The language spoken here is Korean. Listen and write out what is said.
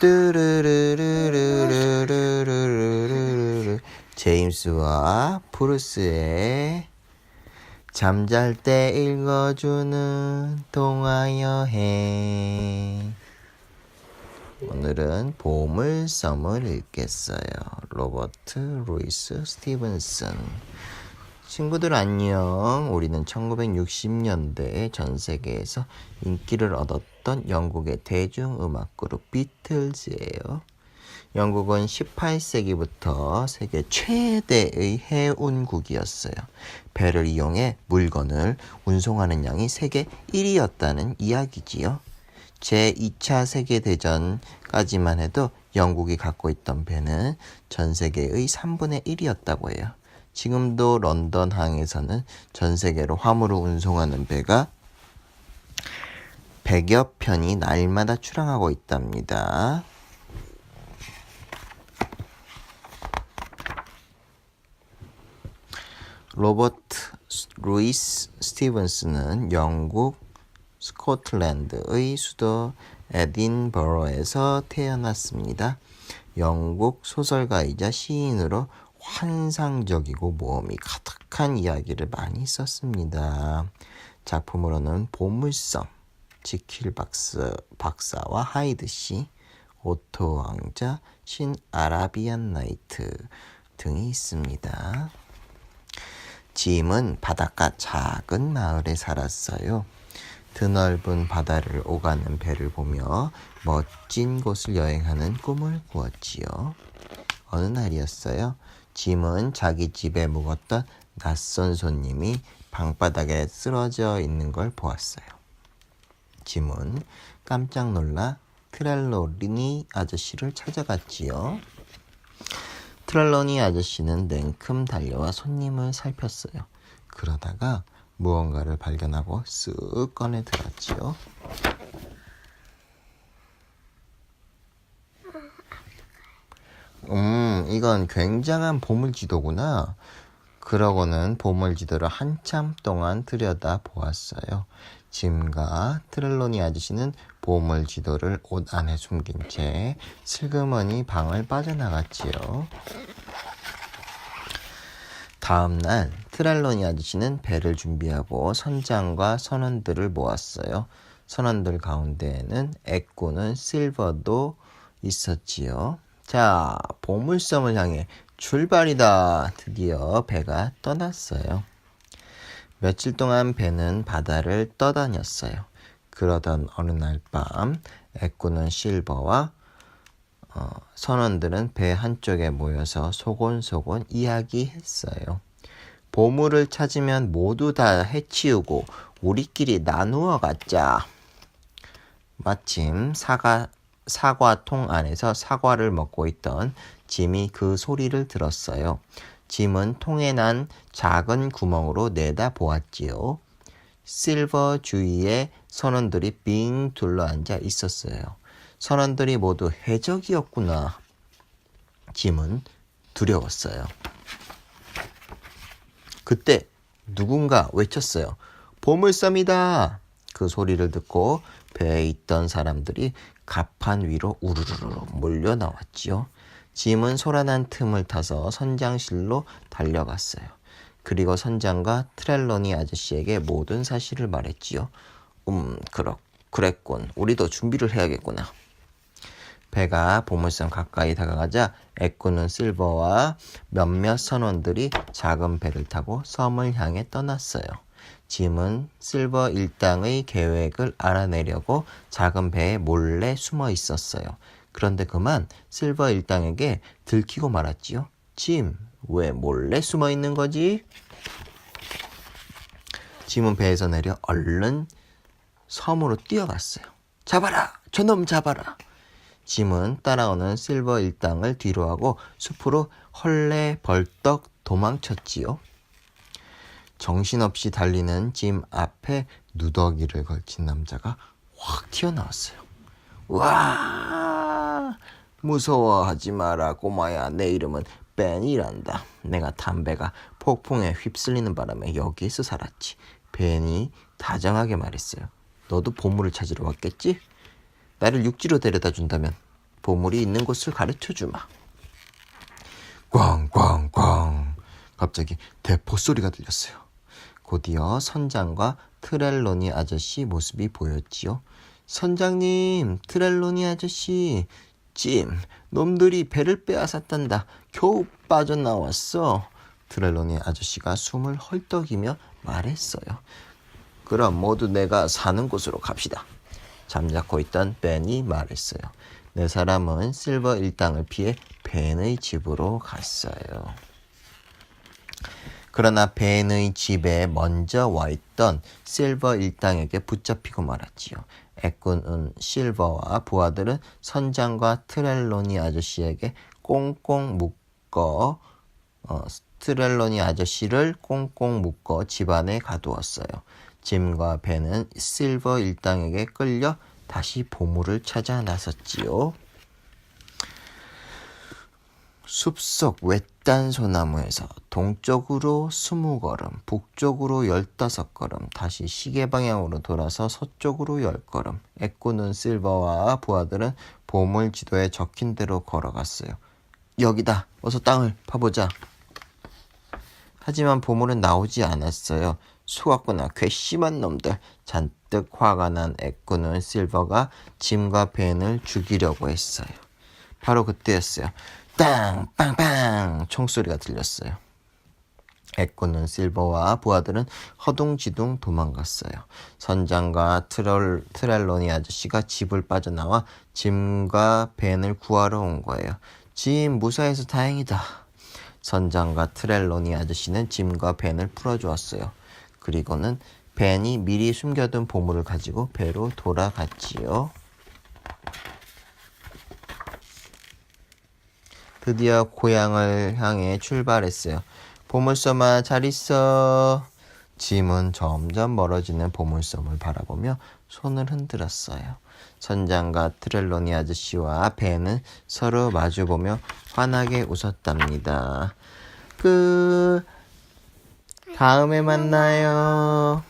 뚜르르르르르르르르 제임스와 브루스의 잠잘 때 읽어주는 동화 여행. 오늘은 보물섬을 읽겠어요. 로버트 루이스 스티븐슨 친구들 안녕. 우리는 1960년대에 전 세계에서 인기를 얻었던 영국의 대중음악 그룹 비틀즈예요. 영국은 18세기부터 세계 최대의 해운국이었어요. 배를 이용해 물건을 운송하는 양이 세계 1위였다는 이야기지요. 제2차 세계대전까지만 해도 영국이 갖고 있던 배는 전 세계의 3분의 1이었다고 해요. 지금도 런던 항에서는 전 세계로 화물을 운송하는 배가 100여 편이 날마다 출항하고 있답니다. 로버트 루이스 스티븐스는 영국 스코틀랜드의 수도 에딘버러에서 태어났습니다. 영국 소설가이자 시인으로 환상적이고 모험이 가득한 이야기를 많이 썼습니다. 작품으로는 보물섬, 지킬 박스, 박사와 하이드 씨, 오토 왕자, 신 아라비안 나이트 등이 있습니다. 짐은 바닷가 작은 마을에 살았어요. 드넓은 바다를 오가는 배를 보며 멋진 곳을 여행하는 꿈을 꾸었지요. 어느 날이었어요. 짐은 자기 집에 묵었던 낯선 손님이 방바닥에 쓰러져 있는 걸 보았어요. 짐은 깜짝 놀라 트랄로니 아저씨를 찾아갔지요. 트랄로니 아저씨는 냉큼 달려와 손님을 살폈어요. 그러다가 무언가를 발견하고 쓱 꺼내 들었지요. 음, 이건 굉장한 보물지도구나. 그러고는 보물지도를 한참 동안 들여다 보았어요. 짐과 트렐로니 아저씨는 보물지도를 옷 안에 숨긴 채 슬그머니 방을 빠져나갔지요. 다음 날 트랄로니 아저씨는 배를 준비하고 선장과 선원들을 모았어요. 선원들 가운데에는 애꾸는 실버도 있었지요. 자, 보물섬을 향해 출발이다. 드디어 배가 떠났어요. 며칠 동안 배는 바다를 떠다녔어요. 그러던 어느 날 밤, 애꾸는 실버와 어, 선원들은 배 한쪽에 모여서 소곤소곤 이야기했어요. 보물을 찾으면 모두 다 해치우고 우리끼리 나누어 갖자. 마침 사과 사과통 안에서 사과를 먹고 있던 짐이 그 소리를 들었어요. 짐은 통에 난 작은 구멍으로 내다 보았지요. 실버 주위에 선원들이 빙 둘러앉아 있었어요. 선원들이 모두 해적이었구나. 짐은 두려웠어요. 그때 누군가 외쳤어요. 보물섬이다. 그 소리를 듣고 배에 있던 사람들이 갑판 위로 우르르르 몰려 나왔지요. 짐은 소란한 틈을 타서 선장실로 달려갔어요. 그리고 선장과 트렐러니 아저씨에게 모든 사실을 말했지요. 음, 그렇, 그랬군. 우리도 준비를 해야겠구나. 배가 보물섬 가까이 다가가자 애꾸는 실버와 몇몇 선원들이 작은 배를 타고 섬을 향해 떠났어요. 짐은 실버 일당의 계획을 알아내려고 작은 배에 몰래 숨어 있었어요. 그런데 그만 실버 일당에게 들키고 말았지요. 짐, 왜 몰래 숨어 있는 거지? 짐은 배에서 내려 얼른 섬으로 뛰어갔어요. 잡아라! 저놈 잡아라! 짐은 따라오는 실버 일당을 뒤로하고 숲으로 헐레 벌떡 도망쳤지요. 정신없이 달리는 짐 앞에 누더기를 걸친 남자가 확 튀어나왔어요. 와! 무서워하지 마라, 꼬마야. 내 이름은 벤이란다. 내가 담배가 폭풍에 휩쓸리는 바람에 여기에서 살았지. 벤이 다정하게 말했어요. 너도 보물을 찾으러 왔겠지? 나를 육지로 데려다 준다면 보물이 있는 곳을 가르쳐 주마. 꽝꽝꽝. 갑자기 대포 소리가 들렸어요. 곧이어 선장과 트렐로니 아저씨 모습이 보였지요. 선장님, 트렐로니 아저씨, 찜, 놈들이 배를 빼앗았단다. 겨우 빠져나왔어. 트렐로니 아저씨가 숨을 헐떡이며 말했어요. 그럼 모두 내가 사는 곳으로 갑시다. 잠자코 있던 벤이 말했어요. 네 사람은 실버 일당을 피해 벤의 집으로 갔어요. 그러나 벤의 집에 먼저 와 있던 실버 일당에게 붙잡히고 말았지요. 애꾼은 실버와 부하들은 선장과 트렐로니 아저씨에게 꽁꽁 묶어 어, 트렐로니 아저씨를 꽁꽁 묶어 집안에 가두었어요. 짐과 벤은 실버 일당에게 끌려 다시 보물을 찾아 나섰지요. 숲속 외딴 소나무에서 동쪽으로 스무 걸음, 북쪽으로 열다섯 걸음, 다시 시계 방향으로 돌아서 서쪽으로 열 걸음. 애꾸는 실버와 부하들은 보물 지도에 적힌 대로 걸어갔어요. 여기다. 어서 땅을 파보자. 하지만 보물은 나오지 않았어요. 수학구나 괘씸한 놈들. 잔뜩 화가 난 애꾸는 실버가 짐과 벤을 죽이려고 했어요. 바로 그때였어요. 땅! 빵빵! 총소리가 들렸어요. 애꾸는 실버와 부하들은 허둥지둥 도망갔어요. 선장과 트롤, 트렐로니 아저씨가 집을 빠져나와 짐과 벤을 구하러 온 거예요. 짐 무사해서 다행이다. 선장과 트렐로니 아저씨는 짐과 벤을 풀어주었어요. 그리고는 벤이 미리 숨겨둔 보물을 가지고 배로 돌아갔지요. 드디어 고향을 향해 출발했어요. 보물섬아 잘 있어. 짐은 점점 멀어지는 보물섬을 바라보며 손을 흔들었어요. 선장과 트렐로니 아저씨와 벤은 서로 마주보며 환하게 웃었답니다. 끝. 다음에 만나요.